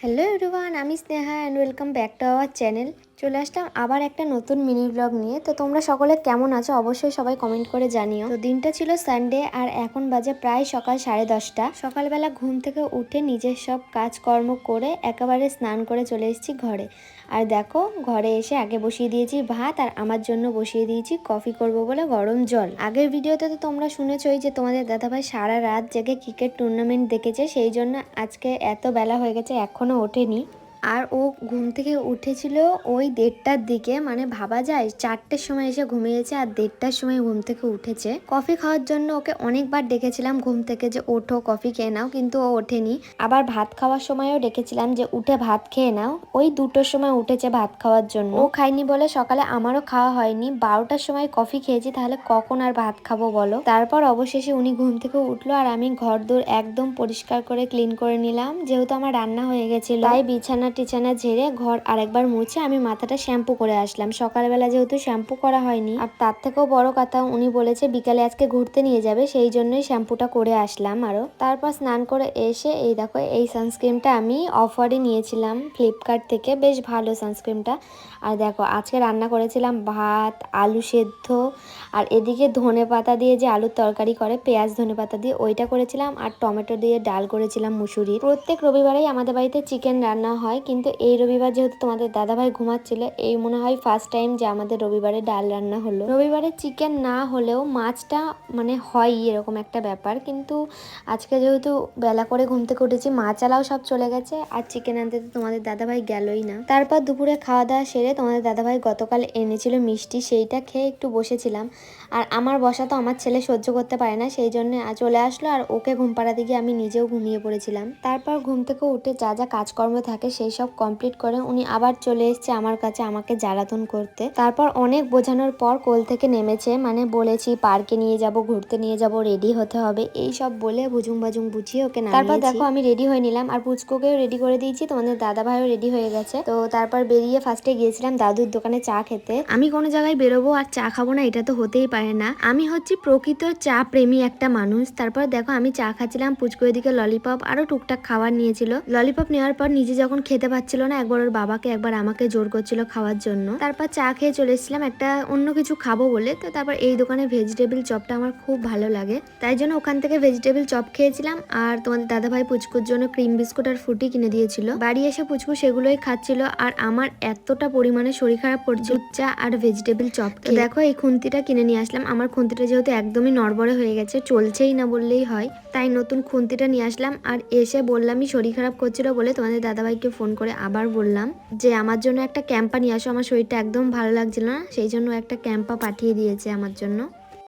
Hello everyone আমি Sneha and welcome back to our channel চলে আসলাম আবার একটা নতুন মিনি ব্লগ নিয়ে। তো তোমরা সকলে কেমন আছো? অবশ্যই সবাই কমেন্ট করে জানিও। তো দিনটা ছিল সানডে আর এখন বাজে প্রায় সকাল সাড়ে দশটা। সকালবেলা ঘুম থেকে উঠে নিজের সব কাজকর্ম করে একেবারে স্নান করে চলে এসেছি ঘরে। আর দেখো, ঘরে এসে আগে বসিয়ে দিয়েছি ভাত আর আমার জন্য বসিয়ে দিয়েছি কফি করব বলে গরম জল। আগের ভিডিওতে তো তোমরা শুনেছই যে তোমাদের দাদাভাই সারা রাত জেগে ক্রিকেট টুর্নামেন্ট দেখেছে, সেই জন্য আজকে এত বেলা হয়ে গেছে এখনও ওঠেনি। আর ও ঘুম থেকে উঠেছিল ওই দেড়টার দিকে। মানে ভাবা যায় চারটের সময় এসে ঘুমিয়েছে আর দেড়টার সময় ঘুম থেকে উঠেছে। কফি খাওয়ার জন্য ওকে অনেকবার ডেকেছিলাম ঘুম থেকে যে, ওঠো, কফি খেয়ে নাও। কিন্তু ও ওঠেনি। আবার ভাত খাওয়ার সময়ও ডেকেছিলাম যে, উঠে ভাত খেয়ে নাও। ওই দুটোর সময় উঠেছে ভাত খাওয়ার জন্য। ও খাইনি বলে সকালে আমারও খাওয়া হয়নি। বারোটার সময় কফি খেয়েছি, তাহলে কখন আর ভাত খাব বলো? তারপর অবশেষে উনি ঘুম থেকে উঠল আর আমি ঘর দূর একদম পরিষ্কার করে ক্লিন করে নিলাম। যেহেতু আমার রান্না হয়ে গেছিল, তাই বিছানা টিছানা ঝেড়ে ঘর আরেকবার মুছে আমি মাথাটা শ্যাম্পু করে আসলাম। সকালবেলা যেহেতু শ্যাম্পু করা হয়নি, আর তার থেকেও বড় কথা উনি বলেছে বিকালে আজকে ঘুরতে নিয়ে যাবে, সেই জন্যই শ্যাম্পুটা করে আসলাম আরও। তারপর স্নান করে এসে এই দেখো, এই সানস্ক্রিনটা আমি অফারে নিয়েছিলাম ফ্লিপকার্ট থেকে, বেশ ভালো সানস্ক্রিনটা আর দেখো, আজকে রান্না করেছিলাম ভাত, আলু সেদ্ধ, আর এদিকে ধনে পাতা দিয়ে যে আলুর তরকারি করে, পেঁয়াজ, ধনে পাতা দিয়ে, ওইটা করেছিলাম, আর টমেটো দিয়ে ডাল করেছিলাম মুসুরি প্রত্যেক রবিবারেই আমাদের বাড়িতে চিকেন রান্না হয় কিন্তু এই রবিবার যেহেতু তোমাদের দাদাভাই ঘুমাচ্ছিল, এই মনে হয় ফার্স্ট টাইম যে আমাদের রবিবারে ডাল রান্না হলো। রবিবারে চিকেন না হলেও মাছটা মানে হয় এরকম একটা ব্যাপার। কিন্তু আজকে যেহেতু বেলা করে ঘুম থেকে উঠেছি মাছ আলাও সব চলে গেছে আর চিকেন আনতে তো তোমাদের দাদাভাই গেলই না। তারপর দুপুরে খাওয়া দাওয়া সেরে তোমাদের দাদাভাই গতকাল এনেছিল মিষ্টি, সেইটা খেয়ে একটু বসেছিলাম। আর আমার বসা তো আমার ছেলে সহ্য করতে পারে না, সেই জন্য চলে আসলো আর ওকে ঘুম পাড়াতে গিয়ে আমি নিজেও ঘুমিয়ে পড়েছিলাম। তারপর ঘুম থেকে উঠে যা যা কাজকর্ম থাকে সেই সব কমপ্লিট করে উনি আবার চলে এসছে আমার কাছে আমাকে জ্বালাতন করতে। তারপর অনেক বোঝানোর পর কোল থেকে নেমেছে মানে বলেছি, পার্কে নিয়ে যাব, ঘুরতে নিয়ে যাব রেডি হতে হবে। এই সব বলে বুঝুং বাজুং বুঝিয়ে ওকে না তারপর দেখো, আমি রেডি হয়ে নিলাম। আর পুচকুকেও রেডি করে দিয়েছি, তোমাদের দাদা ভাইও রেডি হয়ে গেছে। তো তারপর বেরিয়ে ফার্স্টে গিয়েছিলাম দাদুর দোকানে চা খেতে। আমি কোনো জায়গায় বেরোবো আর চা খাব না, এটা তো হতেই পারে না। আমি হচ্ছি প্রকৃত চা প্রেমী একটা মানুষ। তারপর দেখো, আমি চা খাচ্ছিলাম, পুচকু এদিকে ললিপপ আরও টুকটাক খাবার নিয়েছিল। ললিপপ নেওয়ার পর নিজে যখন খেতে পাচ্ছিল না। একবার ওর বাবাকে, একবার আমাকে জোর করছিল খাওয়ার জন্য। তারপর চা খেয়ে চলে এসেছিলাম। একটা অন্য কিছু খাব বলে। তো তারপর এই দোকানে ভেজিটেবিল চপটা আমার খুব ভালো লাগে। তাই জন্য ওখান থেকে ভেজিটেবিল চপ খেয়েছিলাম। আর তোমাদের দাদাভাই পুচকুর জন্য ক্রিম বিস্কুট আর ফ্রুটি কিনে দিয়েছিল। বাড়ি এসে পুচকু সেগুলোই খাচ্ছিল। আর আমার এতটা পরিমাণে শরীর খারাপ করছে চা আর ভেজিটেবল চপ দেখো, এই খুন্তিটা কিনে নিয়ে আসলাম। আমার খুন্তিটা যেহেতু একদমই নড়বড়ে হয়ে গেছে, চলছেই না বললেই হয়। তাই নতুন খুন্তিটা নিয়ে আসলাম। আর এসে বললামই শরীর খারাপ করছিল বলে তোমাদের দাদাভাইকে ফোন করে আবার বললাম যে, আমার জন্য একটা ক্যাম্পা নিয়ে আসো, আমার শরীরটা একদম ভালো লাগছিল না, সেই জন্য একটা ক্যাম্পা পাঠিয়ে দিয়েছে আমার জন্য।